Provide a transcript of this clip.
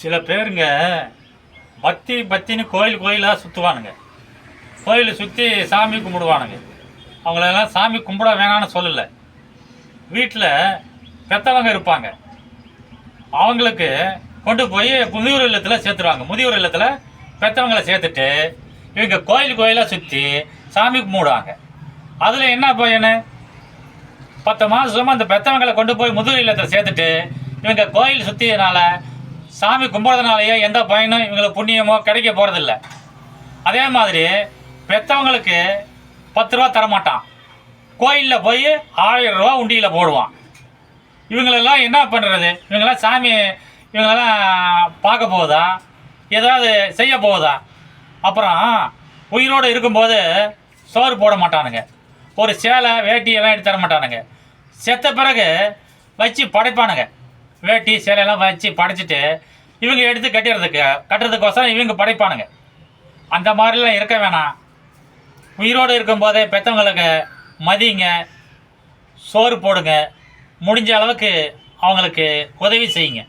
சில பேருங்க பக்தி பக்தின்னு கோயில் கோயிலாக சுற்றுவானுங்க கோயிலை சுற்றி சாமி கும்பிடுவானுங்க. அவங்களெல்லாம் சாமி கும்பிட வேணாம்னு சொல்லலை. வீட்டில் பெத்தவங்க இருப்பாங்க. அவங்களுக்கு கொண்டு போய் முதியோர் இல்லத்தில் சேர்த்துருவாங்க. முதியோர் இல்லத்தில் பெற்றவங்களை சேர்த்துட்டு இவங்க கோயில் கோயிலாக சுற்றி சாமி கும்பிடுவாங்க. அதில் என்ன பையனு? பத்து மாதமா அந்த பெற்றவங்களை கொண்டு போய் முதியோர் இல்லத்தில் சேர்த்துட்டு இவங்க கோயில் சுற்றியனால சாமி கும்பிட்றதுனாலேயே எந்த பயனும் இவங்களுக்கு புண்ணியமோ கிடைக்க போகிறதில்ல அதே மாதிரி பெற்றவங்களுக்கு பத்து ரூபா தரமாட்டான். கோயிலில் போய் ஆயிரம் ரூபா உண்டியில் போடுவான். இவங்களெல்லாம் என்ன பண்ணுறது இவங்களாம் சாமி இவங்களெல்லாம் பார்க்க போகுதா? ஏதாவது செய்ய போகுதா? அப்புறம் உயிரோடு இருக்கும்போது சோறு போட மாட்டானுங்க. ஒரு சேலை வேட்டி எல்லாம் எடுத்து தர மாட்டானுங்க செத்த பிறகு வச்சு படைப்பானுங்க. வேட்டி சேலையெல்லாம் வச்சு படைச்சிட்டு இவங்க எடுத்து கட்டிடுறதுக்கு கட்டுறதுக்கோசரம் இவங்க படைப்பானுங்க. அந்த மாதிரிலாம் இருக்க வேணாம். உயிரோடு இருக்கும்போதே பெற்றவங்களுக்கு மதிங்க சோறு போடுங்க முடிஞ்ச அளவுக்கு அவங்களுக்கு உதவி செய்யுங்க.